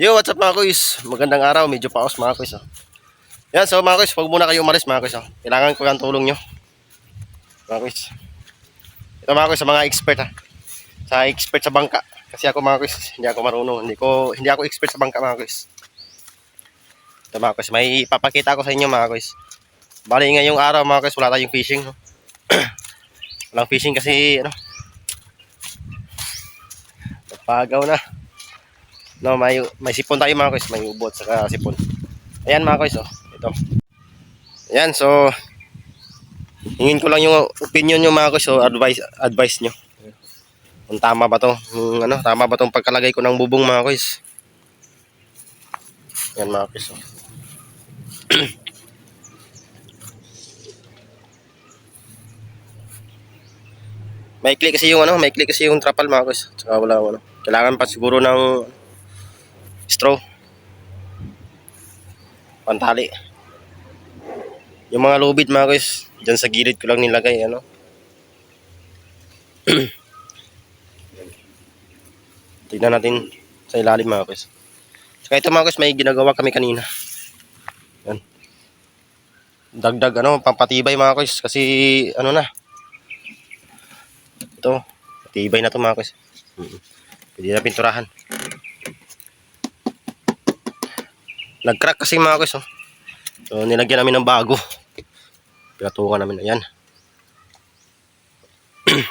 Yo, what's up mga kuys? Magandang araw, medyo paos mga kuys. Oh. Yan, so mga kuys, huwag muna kayo umalis mga kuys. Oh. Kailangan ko yung tulong nyo. Mga kuys. Ito mga kuys, sa mga expert ha. Sa expert sa bangka. Kasi ako mga kuys, hindi ako marunong. Hindi, ko, hindi ako expert sa bangka mga kuys. Ito mga kuys, may ipapakita ko sa inyo mga kuys. Bali ngayong araw mga kuys, wala tayong fishing. No? Walang fishing kasi, ano, Pagaw na. No, may may sipon tayo mga kuys, may ubot saka sipon. Ayan mga kuys, oh. Ito. Ayan, so hingin ko lang yung opinion nyo mga kuys, so advice advice nyo. Kung tama ba to? Kung ano, tama ba tong pagkalagay ko ng bubong mga kuys? Ayan mga kuys, oh. May click kasi yung ano, may click kasi yung trapal mga kuys. Tsaka wala ano. Kailangan pa siguro ng straw. Pantali. Yung mga lubid mga guys, dyan sa gilid ko lang nilagay, ano. Tignan natin sa ilalim mga guys. Saka ito mga guys, may ginagawa kami kanina. Yan. Dagdag ano, pampatibay mga guys, kasi ano na. Ito, patibay na to mga guys. Pwede na pinturahan. Nag-crack kasi mga guys, oh. So, nilagyan namin ng bago. Pinatungan namin. Ayan.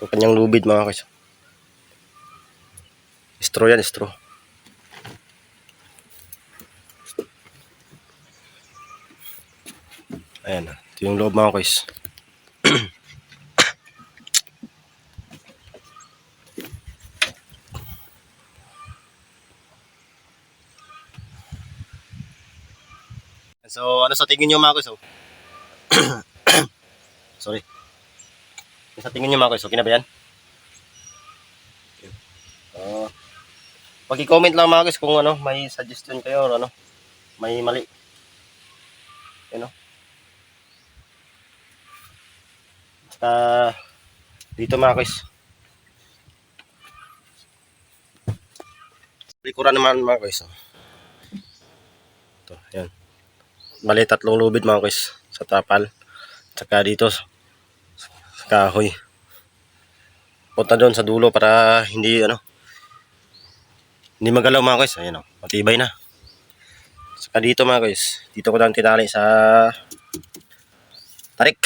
Ito kanyang lubid mga guys. Straw yan, straw. Ayan. Ito yung loob mga guys. So, ano sa tingin nyo mga kuys? Oh? Sorry. Ano sa tingin nyo mga kuys? Okay na ba yan? Uh, Pag-comment lang mga kuys kung ano, may suggestion kayo or ano, may mali. Ano? Basta, dito mga kuys. Likuran naman mga kuys. Oh. Ito, yan bali tatlong lubid mga kuys sa trapal tsaka dito sa kahoy. Punta doon sa dulo para hindi ano hindi magalaw mga kuys ayan o matibay na. Tsaka dito mga kuys dito ko lang tinali sa tarik.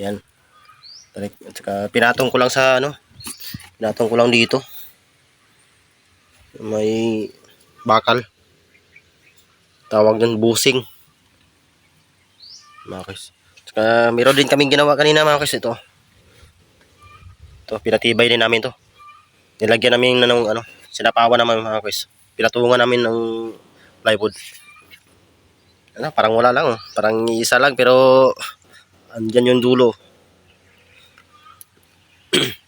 Ayan tarik. Saka pinatong ko lang sa ano pinatong ko lang dito. May bakal. Tawag ng busing mga guys. Saka meron din kaming ginawa kanina mga ito. Ito, pinatibay din namin to. Nilagyan namin na ng ano, sinapawan naman mga guys. Pinatungan namin ng plywood. Ano, parang wala lang. Parang isa lang pero andyan yung dulo.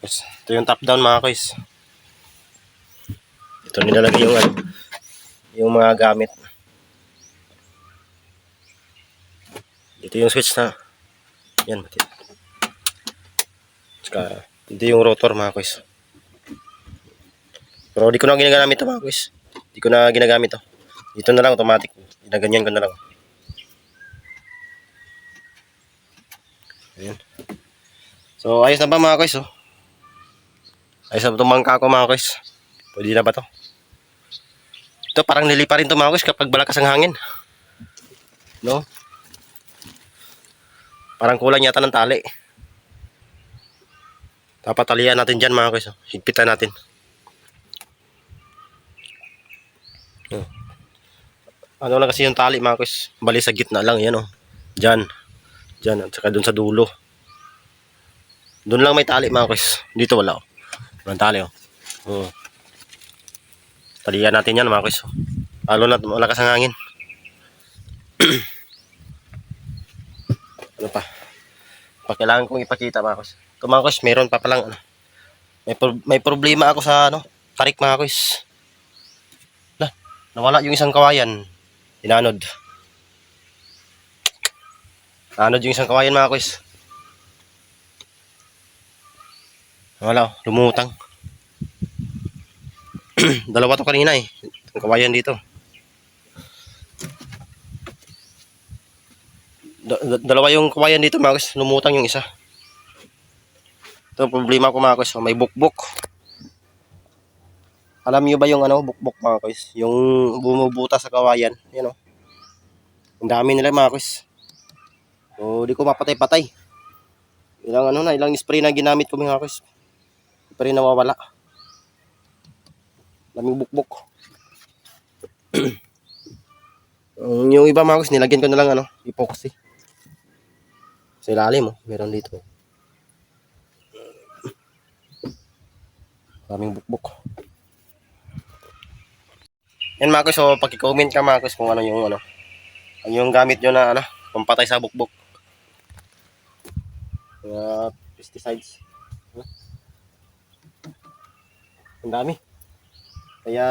guys, ito yung top down mga guys. Ito nilalagay yung ano, yung mga gamit. Ito yung switch na. Yan, mati. Tsaka, ito yung rotor mga kuys. Pero di ko na ginagamit ito mga kuys. Di ko na ginagamit ito. Dito na lang automatic. Ginaganyan ko na lang. Ayan. So, ayos na ba mga kuys? Oh? Ayos na ba itong mangka ko mga kuys? Pwede na ba to? Ito parang nilipa rin ito mga kuys kapag balakas ang hangin. No? Parang kulang yata ng tali. Dapat talian natin dyan mga kuys. oh. Higpitan natin. Oh. Ano lang kasi yung tali mga kuys. Bali sa gitna lang. Yan oh. Dyan. Dyan. At saka dun sa dulo. Dun lang may tali mga kuys. Dito wala oh. Walang tali oh. Oh. Talian natin yan mga kuys. oh. Lalo na malakas ang hangin. ano pa pa kailangan kong ipakita mga kus ito mga kus meron pa palang ano may, pro- may problema ako sa ano tarik mga kus lah nawala yung isang kawayan inanod anod yung isang kawayan mga kus Wala, oh, lumutang. Dalawa to kanina eh. Ang kawayan dito. Da- da- dalawa yung kawayan dito, mga guys. Lumutang yung isa. Ito problema ko, mga guys. May bukbok. Alam niyo ba yung ano, bukbok, mga guys? Yung bumubuta sa kawayan. Yan oh. Ang dami nila, mga guys. So, di ko mapatay-patay. Ilang ano na, ilang spray na ginamit ko, mga guys. Di pa rin nawawala. Daming bukbok. Yung iba mga guys, nilagyan ko na lang ano, epoxy. Sa ilalim oh, meron dito. Daming bukbok. Yan mga guys, so pag-comment ka mga guys kung ano yung ano, ano yung gamit nyo na ano, pampatay sa bukbok. Mga pesticides. Ano? Ang dami. Kaya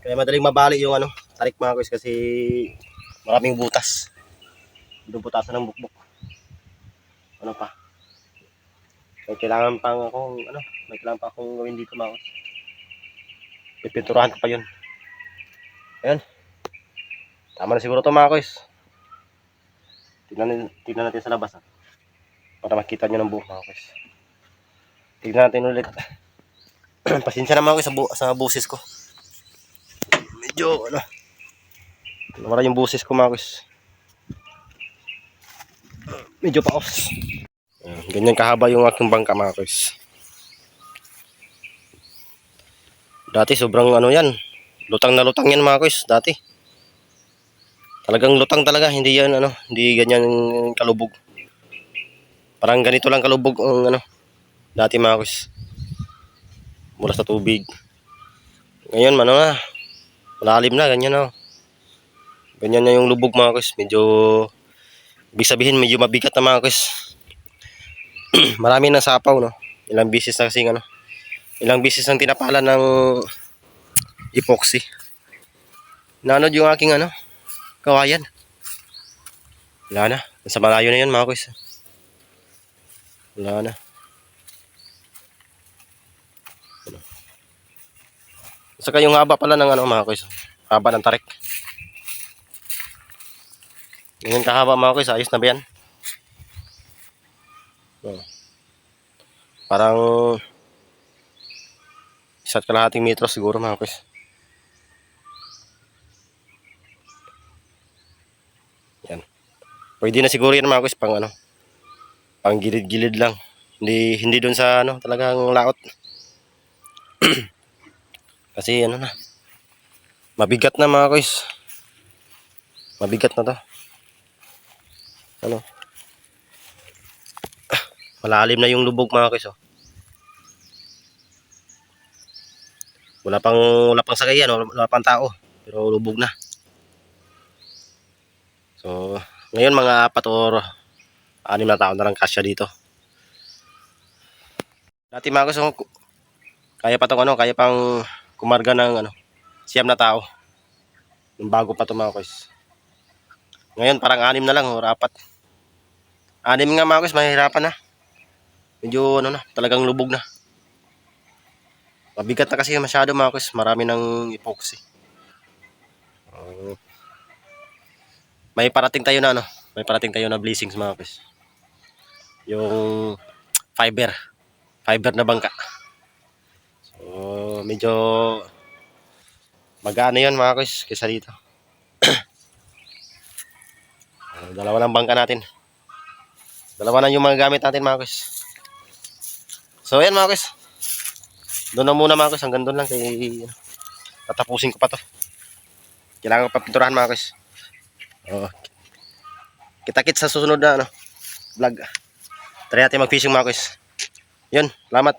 kaya madaling mabali yung ano, tarik mga guys kasi maraming butas. Binubutasan ng bukbok. Ano pa? May kailangan pang akong ano, may kailangan pa akong gawin dito mga guys. Pipinturahan ko pa yun. Ayan. Tama na siguro to mga guys. Tingnan, tingnan natin sa labas ha. Para makita nyo ng buo mga guys. Tingnan natin ulit. Pasensya na mga guys sa, bu sa busis ko. Medyo ano. Nawala yung busis ko mga guys. Medyo. Ayan, Ganyan kahaba yung aking bangka mga guys. Dati sobrang ano yan. Lutang na lutang yan mga guys. Dati. Talagang lutang talaga. Hindi yan ano. Hindi ganyan kalubog. Parang ganito lang kalubog ang ano. Dati mga guys. Mula sa tubig. Ngayon ano na. Malalim na. Ganyan na. Ganyan na yung lubog mga guys. Medyo ibig sabihin medyo mabigat na mga guys. Marami na sapaw no. Ilang bisis na kasing ano. Ilang bisis ang tinapalan ng epoxy. Nanod yung aking ano, kawayan. Wala na. Nasa malayo na yun mga guys. Wala na. Saka yung haba pala ng ano mga guys. Haba ng tarik. Ganyan kahaba mga guys. Ayos na ba yan? Oh. Parang isa't kalahating metro siguro mga guys. Yan. Pwede na siguro yan mga guys pang ano. Pang gilid-gilid lang. Hindi hindi doon sa ano talagang laot. Kasi ano na. Mabigat na mga guys. Mabigat na to. Ano? Malalim na yung lubog mga guys oh. Wala pang wala pang sagayan, wala, wala pang tao, pero lubog na. So, ngayon mga apat or anim na tao na lang kasya dito. Dati mga guys, oh, kaya pa tong ano, kaya pang kumarga ng ano, siyam na tao. Yung bago pa to mga guys. Ngayon parang anim na lang or apat. Anim nga mga guys, mahirapan na. Medyo ano na, talagang lubog na. Mabigat na kasi masyado mga kus. Marami ng epoxy. Uh, may parating tayo na ano. May parating tayo na blessings mga kus. Yung fiber. Fiber na bangka. So, medyo magana yun mga kus kaysa dito. Uh, dalawa lang bangka natin. Dalawa na yung mga gamit natin mga kus. So, ayan mga kus. Doon na muna mga kus, hanggang doon lang kay tatapusin ko pa to. Kailangan ko pa pinturahan mga kus. Oh. Kita-kit sa susunod na ano, vlog. Try natin mag-fishing mga kus. Yun, salamat.